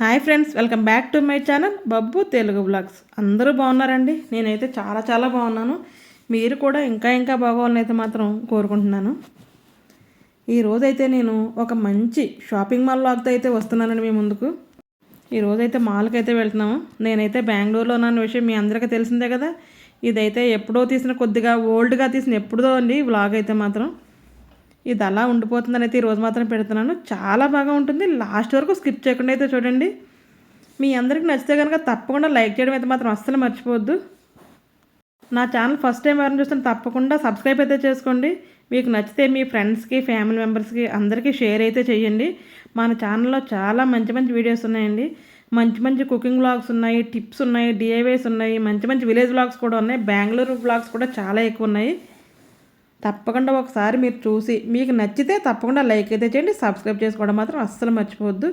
Hi friends welcome back to my channel Babbu Telugu blogs. అందరూ బాగున్నారండి? నేనైతే చాలా చాలా బాగున్నాను. మీరు కూడా ఇంకా ఇంకా బాగోవాలని అయితే మాత్రం కోరుకుంటున్నాను. ఈరోజైతే నేను ఒక మంచి షాపింగ్ మాల్ లాగ్తో అయితే వస్తున్నానండి మీ ముందుకు. ఈరోజైతే మాల్కి అయితే వెళ్తున్నాము. నేనైతే బెంగళూరులో ఉన్న విషయం మీ అందరికీ తెలిసిందే కదా. ఇదైతే ఎప్పుడో తీసిన కొద్దిగా ఓల్డ్గా తీసిన ఎప్పుడో అండి వ్లాగ్ అయితే మాత్రం. ఇది అలా ఉండిపోతుందని అయితే ఈరోజు మాత్రం పెడుతున్నాను. చాలా బాగా ఉంటుంది. లాస్ట్ వరకు స్కిప్ చేయకుండా అయితే చూడండి. మీ అందరికి నచ్చితే కనుక తప్పకుండా లైక్ చేయడం అయితే మాత్రం అస్సలు మర్చిపోవద్దు. నా ఛానల్ ఫస్ట్ టైం ఎవరైనా చూస్తే తప్పకుండా సబ్స్క్రైబ్ అయితే చేసుకోండి. మీకు నచ్చితే మీ ఫ్రెండ్స్కి ఫ్యామిలీ మెంబర్స్కి అందరికీ షేర్ అయితే చేయండి. మన ఛానల్లో చాలా మంచి మంచి వీడియోస్ ఉన్నాయండి. మంచి మంచి కుకింగ్ వ్లాగ్స్ ఉన్నాయి టిప్స్ ఉన్నాయి డిఐవైస్ ఉన్నాయి. మంచి మంచి విలేజ్ బ్లాగ్స్ కూడా ఉన్నాయి. బెంగళూరు బ్లాగ్స్ కూడా చాలా ఎక్కువ ఉన్నాయి. తప్పకుండా ఒకసారి మీరు చూసి మీకు నచ్చితే తప్పకుండా లైక్ అయితే చేయండి సబ్స్క్రైబ్ చేసుకోవడం మాత్రం అస్సలు మర్చిపోవద్దు.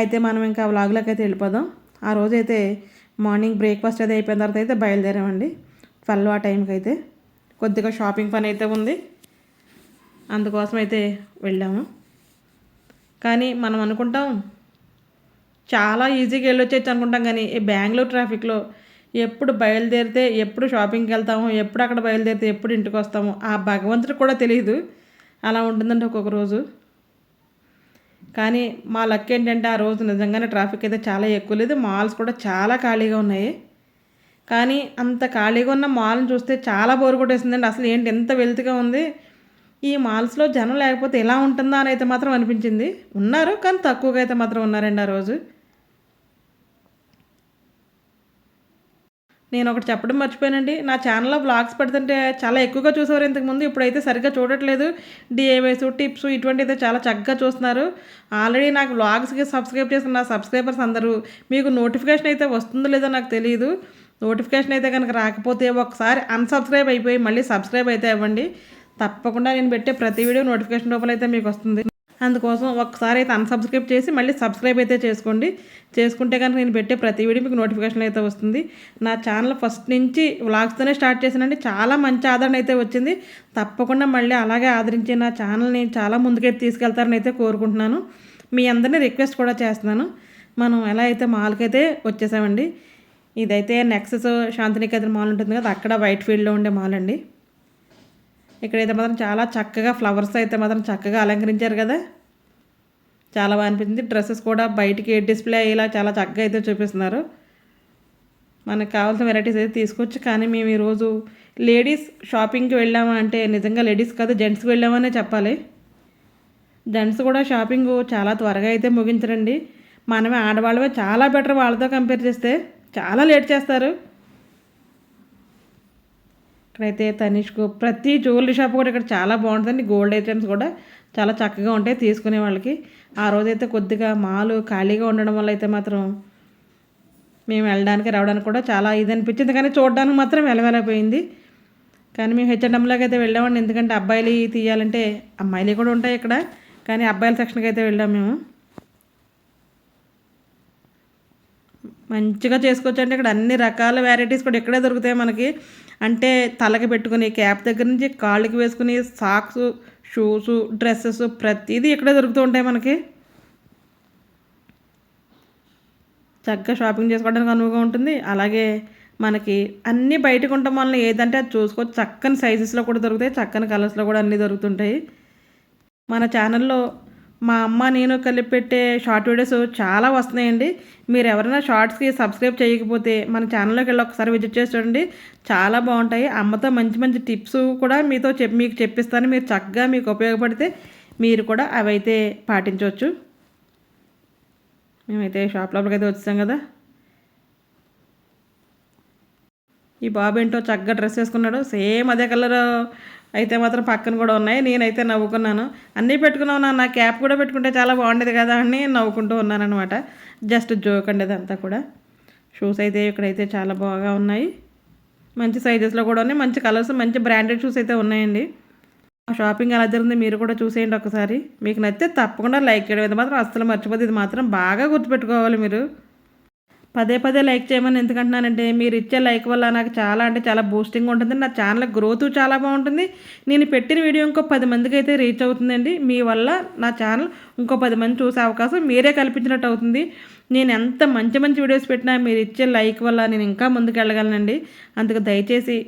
అయితే మనం ఇంకా వ్లాగ్లోకి అయితే వెళ్ళిపోదాం. ఆ రోజైతే మార్నింగ్ బ్రేక్ఫాస్ట్ అయితే అయిపోయిన తర్వాత అయితే బయలుదేరామండి. ట్వెల్వ్ ఆ టైంకి అయితే కొద్దిగా షాపింగ్ పని అయితే ఉంది. అందుకోసం అయితే వెళ్ళాము. కానీ మనం అనుకుంటాం చాలా ఈజీగా వెళ్ళొచ్చు అనుకుంటాం కానీ ఈ బెంగళూరు ట్రాఫిక్లో ఎప్పుడు బయలుదేరితే ఎప్పుడు షాపింగ్కి వెళ్తాము ఎప్పుడు అక్కడ బయలుదేరితే ఎప్పుడు ఇంటికి వస్తాము ఆ భగవంతుడికి కూడా తెలియదు. అలా ఉంటుందండి ఒక్కొక్క రోజు. కానీ మా లక్ ఏంటంటే ఆ రోజు నిజంగానే ట్రాఫిక్ అయితే చాలా ఎక్కువ లేదు మాల్స్ కూడా చాలా ఖాళీగా ఉన్నాయి. కానీ అంత ఖాళీగా ఉన్న మాల్ని చూస్తే చాలా బోరు కొట్టేసిందండి. అసలు ఏంటి ఎంత వెల్త్గా ఉంది. ఈ మాల్స్లో జనం లేకపోతే ఎలా ఉంటుందా అని అయితే మాత్రం అనిపించింది. ఉన్నారు కానీ తక్కువగా అయితే మాత్రం ఉన్నారండి ఆ రోజు. నేను ఒకటి చెప్పడం మర్చిపోయానండి. నా ఛానల్లో బ్లాగ్స్ పెడుతుంటే చాలా ఎక్కువగా చూసేవారు ఇంతకుముందు. ఇప్పుడైతే సరిగ్గా చూడట్లేదు. డిఏవైస్ టిప్స్ ఇటువంటి అయితే చాలా చక్కగా చూస్తున్నారు. ఆల్రెడీ నాకు బ్లాగ్స్కి సబ్స్క్రైబ్ చేసుకున్న సబ్స్క్రైబర్స్ అందరూ మీకు నోటిఫికేషన్ అయితే వస్తుందో లేదో నాకు తెలియదు నోటిఫికేషన్ అయితే కనుక రాకపోతే ఒకసారి అన్సబ్స్క్రైబ్ అయిపోయి మళ్ళీ సబ్స్క్రైబ్ అయితే ఇవ్వండి తప్పకుండా నేను పెట్టే ప్రతి వీడియో నోటిఫికేషన్ రూపంలో అయితే మీకు వస్తుంది. అందుకోసం ఒకసారి అయితే అన్సబ్స్క్రైబ్ చేసి మళ్ళీ సబ్స్క్రైబ్ అయితే చేసుకోండి. చేసుకుంటే కనుక నేను పెట్టే ప్రతి వీడియో మీకు నోటిఫికేషన్ అయితే వస్తుంది. నా ఛానల్ ఫస్ట్ నుంచి వ్లాగ్స్తోనే స్టార్ట్ చేశానండి. చాలా మంచి ఆదరణ అయితే వచ్చింది. తప్పకుండా మళ్ళీ అలాగే ఆదరించి నా ఛానల్ని చాలా ముందుకైతే తీసుకెళ్తారని అయితే కోరుకుంటున్నాను. మీ అందరినీ రిక్వెస్ట్ కూడా చేస్తున్నాను. మనం ఎలా అయితే మాల్కైతే వచ్చేసామండి. ఇదైతే నెక్సెస్ శాంతినికేతన్ మాల్ ఉంటుంది కదా అక్కడ వైట్ ఫీల్డ్లో ఉండే మాల్ అండి. ఇక్కడైతే మాత్రం చాలా చక్కగా ఫ్లవర్స్ అయితే మాత్రం చక్కగా అలంకరించారు కదా. చాలా బాగా అనిపించింది. డ్రెస్సెస్ కూడా బయటికి డిస్ప్లే అయ్యేలా చాలా చక్కగా అయితే చూపిస్తున్నారు. మనకు కావాల్సిన వెరైటీస్ అయితే తీసుకోవచ్చు. కానీ మేము ఈరోజు లేడీస్ షాపింగ్కి వెళ్ళామా అంటే నిజంగా లేడీస్ కాదు జెంట్స్కి వెళ్ళామనే చెప్పాలి. జెంట్స్ కూడా షాపింగ్ చాలా త్వరగా అయితే ముగించరండి. మనమే ఆడవాళ్ళమే చాలా బెటర్ వాళ్ళతో కంపేర్ చేస్తే చాలా లేట్ చేస్తారు. ఇక్కడైతే తనిష్కు ప్రతి జ్యువెలరీ షాప్ కూడా ఇక్కడ చాలా బాగుంటుందండి. గోల్డ్ ఐటమ్స్ కూడా చాలా చక్కగా ఉంటాయి తీసుకునే వాళ్ళకి. ఆ రోజైతే కొద్దిగా మాలు ఖాళీగా ఉండడం వల్ల అయితే మాత్రం మేము వెళ్ళడానికి రావడానికి కూడా చాలా ఇది అనిపించింది. కానీ చూడడానికి మాత్రం వెళ్ళవెళ్ళపోయింది కానీ మేము H&M హెచ్ఎండ్ఎంలోకి అయితే వెళ్ళామండి ఎందుకంటే అబ్బాయిలు తీయాలంటే అమ్మాయిలు కూడా ఉంటాయి ఇక్కడ. కానీ అబ్బాయిల సెక్షన్కి అయితే వెళ్ళాము మేము. మంచిగా చేసుకోవచ్చు అంటే ఇక్కడ అన్ని రకాల వెరైటీస్ కూడా ఇక్కడే దొరుకుతాయి మనకి. అంటే తలకి పెట్టుకుని క్యాప్ దగ్గర నుంచి కాళ్ళకి వేసుకుని సాక్స్ షూస్ డ్రెస్సెస్ ప్రతిదీ ఇక్కడే దొరుకుతూ ఉంటాయి మనకి. చక్కగా షాపింగ్ చేసుకోవడానికి అనువుగా ఉంటుంది. అలాగే మనకి అన్నీ బయటకు ఉండటం వలన ఏదంటే అది చూసుకోవచ్చు చక్కని సైజెస్లో కూడా దొరుకుతాయి చక్కని కలర్స్లో కూడా అన్నీ దొరుకుతుంటాయి. మన ఛానల్లో మా అమ్మ నేను కలిపి పెట్టే షార్ట్ వీడియోస్ చాలా వస్తున్నాయండి. మీరు ఎవరైనా షార్ట్స్కి సబ్స్క్రైబ్ చేయకపోతే మన ఛానల్లోకి వెళ్ళి ఒకసారి విజిట్ చేసి చూడండి. చాలా బాగుంటాయి. అమ్మతో మంచి మంచి టిప్స్ కూడా మీతో చెప్ మీకు చెప్పిస్తాను. మీరు చక్కగా మీకు ఉపయోగపడితే మీరు కూడా అవైతే పాటించవచ్చు. మేమైతే షాప్ లోపలికి అయితే వచ్చాం కదా. ఈ బాబు ఏంటో చక్కగా డ్రెస్ వేసుకున్నాడు. సేమ్ అదే కలర్ అయితే మాత్రం పక్కన కూడా ఉన్నాయి. నేనైతే నవ్వుకున్నాను. అన్నీ పెట్టుకున్నావు నా క్యాప్ కూడా పెట్టుకుంటే చాలా బాగుండేది కదా అని నవ్వుకుంటూ ఉన్నాను అనమాట జస్ట్ జోక్ అండి అంతా కూడా. షూస్ అయితే ఇక్కడైతే చాలా బాగా ఉన్నాయి. మంచి సైజెస్లో కూడా ఉన్నాయి. మంచి కలర్స్ మంచి బ్రాండెడ్ షూస్ అయితే ఉన్నాయండి. ఆ షాపింగ్ ఎలా జరిగింది మీరు కూడా చూసేయండి ఒకసారి. మీకు నచ్చితే తప్పకుండా లైక్ చేయడం ఇది మాత్రం అస్సలు మర్చిపోతే ఇది మాత్రం బాగా గుర్తుపెట్టుకోవాలి మీరు. పదే పదే లైక్ చేయమని ఎందుకంటున్నానంటే మీరు ఇచ్చే లైక్ వల్ల నాకు చాలా అంటే చాలా బూస్టింగ్ ఉంటుంది. నా ఛానల్ గ్రోత్ చాలా బాగుంటుంది. నేను పెట్టిన వీడియో ఇంకో పది మందికి అయితే రీచ్ అవుతుందండి. మీ వల్ల నా ఛానల్ ఇంకో పది మంది చూసే అవకాశం మీరే కల్పించినట్టు అవుతుంది. నేను ఎంత మంచి మంచి వీడియోస్ పెట్టినా మీరు ఇచ్చే లైక్ వల్ల నేను ఇంకా ముందుకు వెళ్ళగలనండి అందుకు దయచేసి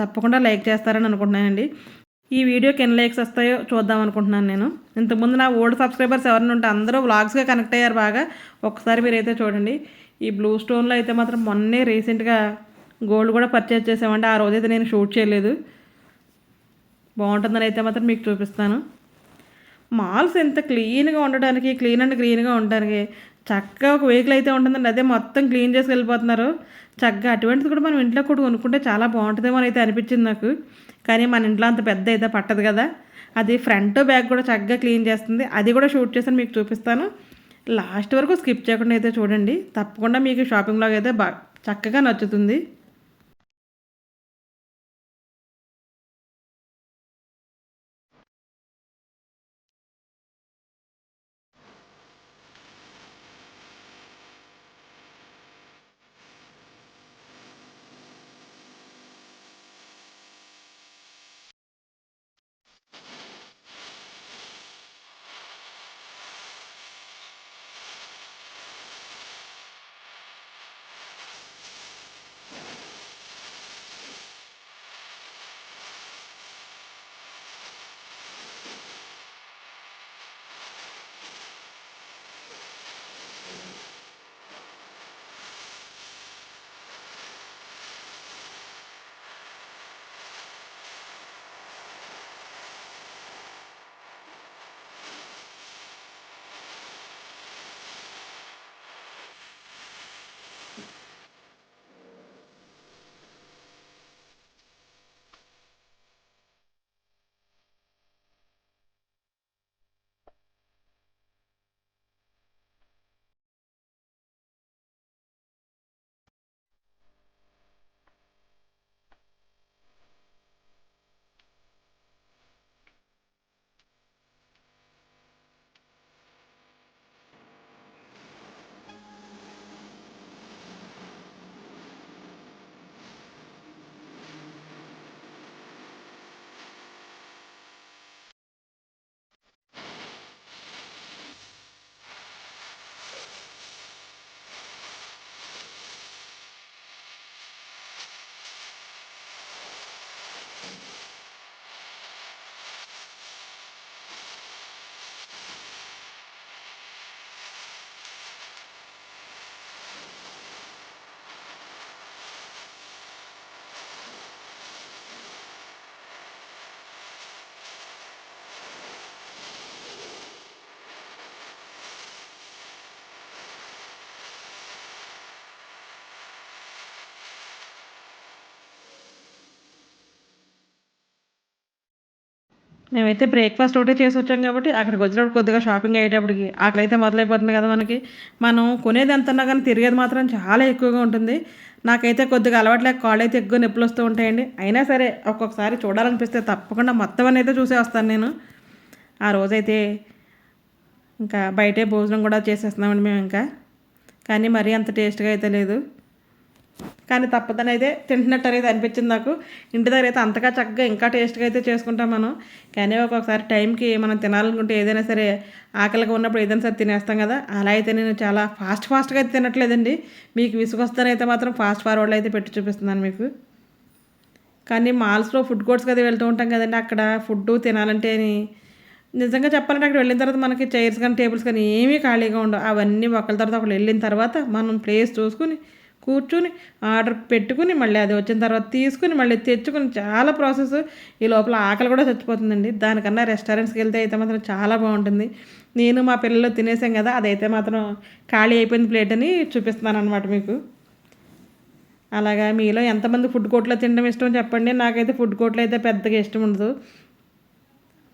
తప్పకుండా లైక్ చేస్తారని అనుకుంటున్నానండి. ఈ వీడియోకి ఎన్ని లైక్స్ వస్తాయో చూద్దాం అనుకుంటున్నాను నేను. ఇంతకుముందు నా ఓల్డ్ సబ్స్క్రైబర్స్ ఎవరిని ఉంటే అందరూ వ్లాగ్స్గా కనెక్ట్ అయ్యారు బాగా. ఒకసారి మీరైతే చూడండి. ఈ బ్లూ స్టోన్లో అయితే మాత్రం మొన్నే రీసెంట్గా గోల్డ్ కూడా పర్చేజ్ చేసామంటే ఆ రోజైతే నేను షూట్ చేయలేదు. బాగుంటుందని అయితే మాత్రం మీకు చూపిస్తాను. మాల్స్ ఎంత క్లీన్గా ఉండడానికి క్లీన్ అండ్ గ్రీన్గా ఉండడానికి చక్కగా ఒక వెహికల్ అయితే ఉంటుందండి. అదే మొత్తం క్లీన్ చేసి వెళ్ళిపోతున్నారు. చక్కగా అటువంటిది కూడా మనం ఇంట్లో కూడా కొనుక్కుంటే చాలా బాగుంటుందేమో అయితే అనిపించింది నాకు. కానీ మన ఇంట్లో అంత పెద్ద అయితే పట్టదు కదా. అది ఫ్రంట్ బ్యాగ్ కూడా చక్కగా క్లీన్ చేస్తుంది. అది కూడా షూట్ చేసి మీకు చూపిస్తాను. లాస్ట్ వరకు స్కిప్ చేయకుండా అయితే చూడండి. తప్పకుండా మీకు షాపింగ్ లాగా అయితే బా చక్కగా నచ్చుతుంది. మేమైతే బ్రేక్ఫాస్ట్ ఒకటే చేసి వచ్చాం కాబట్టి అక్కడికి వచ్చినప్పుడు కొద్దిగా షాపింగ్ అయ్యేటప్పటికి అక్కడైతే మొదలైపోతుంది కదా మనకి. మనం కొనేది ఎంత ఉన్నా కానీ తిరిగేది మాత్రం చాలా ఎక్కువగా ఉంటుంది. నాకైతే కొద్దిగా అలవాట్లేక కాళ్ళు అయితే ఎక్కువ నొప్పులు వస్తూ ఉంటాయండి. అయినా సరే ఒక్కొక్కసారి చూడాలనిపిస్తే తప్పకుండా మొత్తం అనేది చూసే వస్తాను నేను. ఆ రోజైతే ఇంకా బయటే భోజనం కూడా చేసేస్తున్నామండి మేము ఇంకా. కానీ మరీ అంత టేస్ట్గా అయితే లేదు. కానీ తప్పదని అయితే తింటున్నట్టు అనేది అనిపించింది నాకు. ఇంటి దగ్గర అయితే అంతగా చక్కగా ఇంకా టేస్ట్గా అయితే చేసుకుంటాం మనం. కానీ ఒక్కొక్కసారి టైంకి మనం తినాలనుకుంటే ఏదైనా సరే ఆకలిగా ఉన్నప్పుడు ఏదైనా సరే తినేస్తాం కదా. అలా అయితే నేను చాలా ఫాస్ట్ ఫాస్ట్గా అయితే తినట్లేదండి. మీకు విసుగొస్తానైతే మాత్రం ఫాస్ట్ ఫార్వర్డ్లో అయితే పెట్టి చూపిస్తున్నాను మీకు. కానీ మాల్స్లో ఫుడ్ కోర్ట్స్ కదా వెళ్తూ ఉంటాం కదండి. అక్కడ ఫుడ్ తినాలంటే నిజంగా చెప్పాలంటే అక్కడ వెళ్ళిన తర్వాత మనకి చైర్స్ కానీ టేబుల్స్ కానీ ఏమీ ఖాళీగా ఉండవు. అవన్నీ ఒకళ్ళ తర్వాత ఒకరు వెళ్ళిన తర్వాత మనం ప్లేస్ చూసుకుని కూర్చుని ఆర్డర్ పెట్టుకుని మళ్ళీ అది వచ్చిన తర్వాత తీసుకుని మళ్ళీ తెచ్చుకుని చాలా ప్రాసెస్. ఈ లోపల ఆకలి కూడా చచ్చిపోతుందండి. దానికన్నా రెస్టారెంట్స్కి వెళ్తే అయితే మాత్రం చాలా బాగుంటుంది. నేను మా పిల్లలు తినేసాం కదా అదైతే మాత్రం ఖాళీ అయిపోయింది ప్లేట్ అని చూపిస్తున్నాను అనమాట మీకు. అలాగా మీలో ఎంతమంది ఫుడ్ కోర్ట్లో తినడం ఇష్టం చెప్పండి. నాకైతే ఫుడ్ కోర్ట్లో అయితే పెద్దగా ఇష్టం ఉండదు.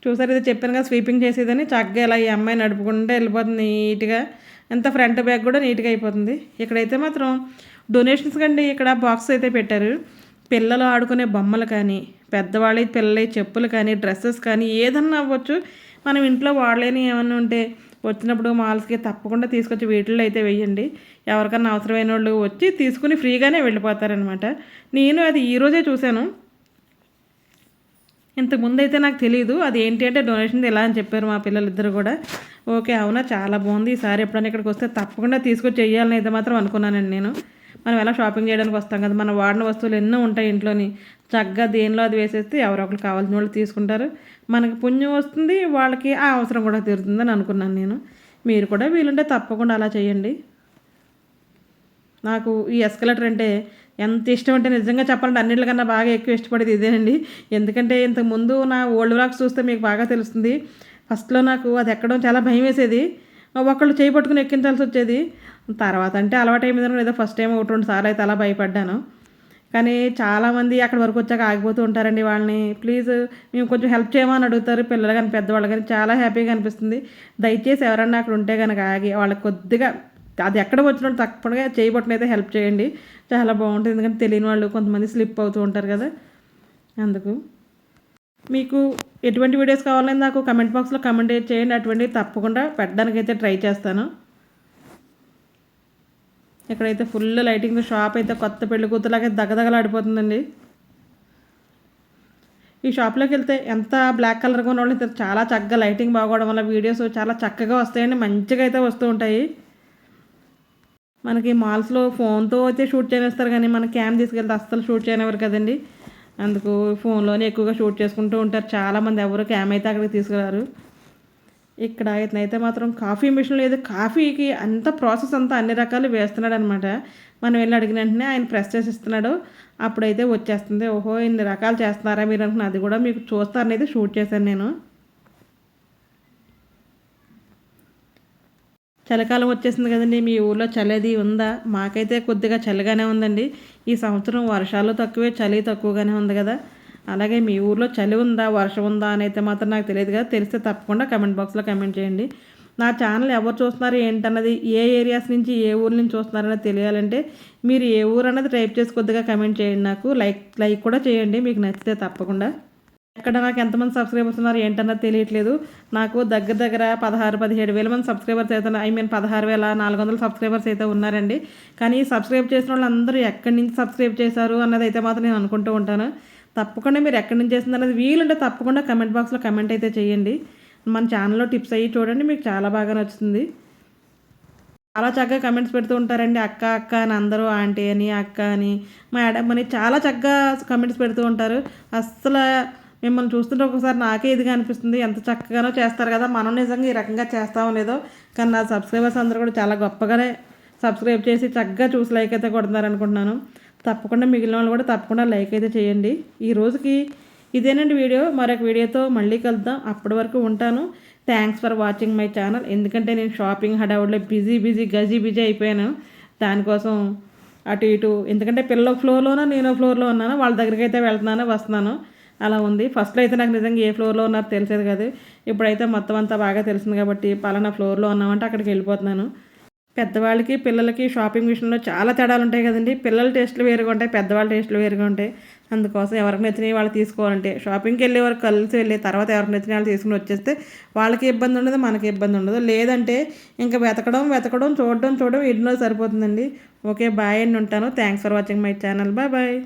చూసారు ఇది చెప్పాను కదా స్వీపింగ్ చేసేదని చక్కగా ఇలా ఈ అమ్మాయి నడుపుకుంటే వెళ్ళిపోతుంది నీట్గా. ఎంత ఫ్రంట్ బ్యాగ్ కూడా నీట్గా అయిపోతుంది. ఇక్కడైతే మాత్రం డొనేషన్స్ కండి ఇక్కడ బాక్స్ అయితే పెట్టారు. పిల్లలు ఆడుకునే బొమ్మలు కానీ పెద్దవాళ్ళ పిల్లల చెప్పులు కానీ డ్రెస్సెస్ కానీ ఏదన్నా అవ్వచ్చు. మనం ఇంట్లో వాడలేని ఏమన్నా ఉంటే వచ్చినప్పుడు మాల్స్కి తప్పకుండా తీసుకొచ్చి వీటిల్లో అయితే వేయండి. ఎవరికన్నా అవసరమైన వాళ్ళు వచ్చి తీసుకుని ఫ్రీగానే వెళ్ళిపోతారనమాట నేను అది ఈరోజే చూశాను. ఇంతకుముందు అయితే నాకు తెలియదు అది ఏంటి అంటే డొనేషన్ ఇలా అని చెప్పారు మా పిల్లలిద్దరు కూడా. ఓకే అవునా? చాలా బాగుంది. ఈసారి ఎప్పుడైనా ఇక్కడికి వస్తే తప్పకుండా తీసుకొచ్చి చెయ్యాలని అయితే మాత్రం అనుకున్నానండి నేను. మనం ఎలా షాపింగ్ చేయడానికి వస్తాం కదా మనం వాడిన వస్తువులు ఎన్నో ఉంటాయి ఇంట్లోని. చక్కగా దేనిలో అది వేసేస్తే ఎవరో ఒకరు కావాల్సిన వాళ్ళు తీసుకుంటారు. మనకి పుణ్యం వస్తుంది వాళ్ళకి ఆ అవసరం కూడా తీరుతుందని అనుకున్నాను నేను. మీరు కూడా వీలుంటే తప్పకుండా అలా చేయండి. నాకు ఈ ఎస్కలేటర్ అంటే ఎంత ఇష్టం అంటే నిజంగా చెప్పాలంటే అన్నింటికన్నా బాగా ఎక్కువ ఇష్టపడేది ఇదేనండి. ఎందుకంటే ఇంతకుముందు నా ఓల్డ్ వ్లాగ్స్ చూస్తే మీకు బాగా తెలుస్తుంది. ఫస్ట్లో నాకు అది ఎక్కడం చాలా భయం వేసేది. ఒకళ్ళు చేయి ఎక్కించాల్సి వచ్చేది. తర్వాత అంటే అలవాటు అయిపోయిందని ఏదో ఫస్ట్ టైం ఒకటి రెండు సార్లు అయితే అలా భయపడ్డాను. కానీ చాలామంది అక్కడ వరకు వచ్చాక ఆగిపోతూ ఉంటారండి వాళ్ళని. ప్లీజ్ మేము కొంచెం హెల్ప్ చేయమని అడుగుతారు. పిల్లలు కానీ పెద్దవాళ్ళు కానీ చాలా హ్యాపీగా అనిపిస్తుంది. దయచేసి ఎవరన్నా అక్కడ ఉంటే కనుక ఆగి వాళ్ళకి కొద్దిగా అది ఎక్కడ వచ్చినట్టు తప్పకుండా చేయబట్టిన అయితే హెల్ప్ చేయండి. చాలా బాగుంటుంది. ఎందుకంటే తెలియని వాళ్ళు కొంతమంది స్లిప్ అవుతూ ఉంటారు కదా. అందుకు మీకు ఎటువంటి వీడియోస్ కావాలని నాకు కమెంట్ బాక్స్లో కమెంట్ చేయండి. అటువంటి తప్పకుండా పెట్టడానికైతే ట్రై చేస్తాను. ఇక్కడైతే ఫుల్ లైటింగ్ షాప్ అయితే కొత్త పెళ్ళి కూతురులాగా దగదగలాడిపోతుందండి. ఈ షాప్లోకి వెళ్తే ఎంత బ్లాక్ కలర్గా ఉన్న వాళ్ళు చాలా చక్కగా లైటింగ్ బాగోవడం వల్ల వీడియోస్ చాలా చక్కగా వస్తాయండి. మంచిగా అయితే వస్తూ ఉంటాయి. మనకి మాల్స్లో ఫోన్తో అయితే షూట్ చేయనిస్తారు కానీ మన క్యామ్ తీసుకెళ్తే అస్సలు షూట్ చేయనివ్వరు కదండి. అందుకు ఫోన్లోనే ఎక్కువగా షూట్ చేసుకుంటూ ఉంటారు. చాలామంది ఎవరు క్యామ్ అయితే అక్కడికి తీసుకురారు. ఇక్కడ ఇతనైతే మాత్రం కాఫీ మిషన్ లేదు. కాఫీకి అంత ప్రాసెస్ అంతా అన్ని రకాలు వేస్తున్నాడు అనమాట మనం వెళ్ళి అడిగిన వెంటనే ఆయన ప్రెస్ చేసి ఇస్తున్నాడు. అప్పుడైతే వచ్చేస్తుంది. ఓహో ఇన్ని రకాలు చేస్తున్నారా మీరు అనుకున్న అది కూడా మీకు చూస్తారనేది షూట్ చేశాను నేను. చలికాలం వచ్చేసింది కదండి. మీ ఊళ్ళో చలిది ఉందా? మాకైతే కొద్దిగా చలిగానే ఉందండి. ఈ సంవత్సరం వర్షాలు తక్కువే చలి తక్కువగానే ఉంది కదా. అలాగే మీ ఊర్లో చలి ఉందా వర్షం ఉందా అని అయితే మాత్రం నాకు తెలియదు కదా. తెలిస్తే తప్పకుండా కమెంట్ బాక్స్లో కమెంట్ చేయండి. నా ఛానల్ ఎవరు చూస్తున్నారు ఏంటన్నది ఏ ఏరియాస్ నుంచి ఏ ఊరు నుంచి చూస్తున్నారనేది తెలియాలంటే మీరు ఏ ఊరు అన్నది టైప్ చేసి కొద్దిగా కమెంట్ చేయండి నాకు. లైక్ లైక్ కూడా చేయండి. మీకు నచ్చితే తప్పకుండా. ఎక్కడ నాకు ఎంతమంది సబ్స్క్రైబర్స్ ఉన్నారు ఏంటన్నది తెలియట్లేదు. నాకు దగ్గర దగ్గర పదహారు పదిహేడు వేల మంది సబ్స్క్రైబర్స్ అయితే ఐ మీన్ పదహారు వేల నాలుగు వందల సబ్స్క్రైబర్స్ అయితే ఉన్నారండి. కానీ సబ్స్క్రైబ్ చేసిన వాళ్ళందరూ ఎక్కడి నుంచి సబ్స్క్రైబ్ చేశారు అన్నది అయితే మాత్రం నేను అనుకుంటూ ఉంటాను. తప్పకుండా మీరు ఎక్కడి నుంచి చేసింది అనేది వీలుంటే తప్పకుండా కమెంట్ బాక్స్లో కమెంట్ అయితే చేయండి. మన ఛానల్లో టిప్స్ అయ్యి చూడండి మీకు చాలా బాగా నచ్చుతుంది. చాలా చక్కగా కమెంట్స్ పెడుతూ ఉంటారండి. అక్క అక్క అని అందరూ ఆంటీ అని అక్క అని మేడం అని చాలా చక్కగా కమెంట్స్ పెడుతూ ఉంటారు. అస్సలు మిమ్మల్ని చూస్తుంటే ఒకసారి నాకే ఇదిగా అనిపిస్తుంది. ఎంత చక్కగానో చేస్తారు కదా. మనం నిజంగా ఈ రకంగా చేస్తామో లేదో. కానీ నా సబ్స్క్రైబర్స్ అందరూ కూడా చాలా గొప్పగానే సబ్స్క్రైబ్ చేసి చక్కగా చూసి లైక్ అయితే కొడుతున్నారు అనుకుంటున్నాను తప్పకుండా మిగిలిన వాళ్ళు కూడా తప్పకుండా లైక్ అయితే చేయండి. ఈ రోజుకి ఇదేనండి వీడియో. మరొక వీడియోతో మళ్ళీ కలుద్దాం. అప్పటి వరకు ఉంటాను. Thanks for watching my channel ఎందుకంటే నేను షాపింగ్ హడావుడ్లో బిజీ బిజీ గజీ బిజీ అయిపోయాను. దానికోసం అటు ఇటు. ఎందుకంటే పిల్లల ఫ్లోర్లోనో నేను ఫ్లోర్లో ఉన్నాను. వాళ్ళ దగ్గరికి అయితే వెళ్తున్నాను వస్తున్నాను. అలా ఉంది. ఫస్ట్లో అయితే నాకు నిజంగా ఏ ఫ్లోర్లో ఉన్నారో తెలిసేది కాదు. ఇప్పుడైతే మొత్తం అంతా బాగా తెలిసింది కాబట్టి పలానా ఫ్లోర్లో ఉన్నామంటే అక్కడికి వెళ్ళిపోతున్నాను. పెద్దవాళ్ళకి పిల్లలకి షాపింగ్ విషయంలో చాలా తేడాలు ఉంటాయి కదండి. పిల్లల టేస్ట్లు వేరుగా ఉంటాయి పెద్దవాళ్ళ టేస్ట్లు వేరుగా ఉంటాయి. అందుకోసం ఎవరికి నచ్చినవి వాళ్ళు తీసుకోవాలంటే షాపింగ్కి వెళ్ళే వరకు కలిసి వెళ్ళి తర్వాత ఎవరికి నచ్చిన వాళ్ళు తీసుకుని వచ్చేస్తే వాళ్ళకి ఇబ్బంది ఉండదు మనకి ఇబ్బంది ఉండదు. లేదంటే ఇంకా వెతకడం వెతకడం చూడడం చూడడం ఇంట్లో సరిపోతుందండి. ఓకే బాయ్ అండి ఉంటాను. Thanks for watching my channel bye bye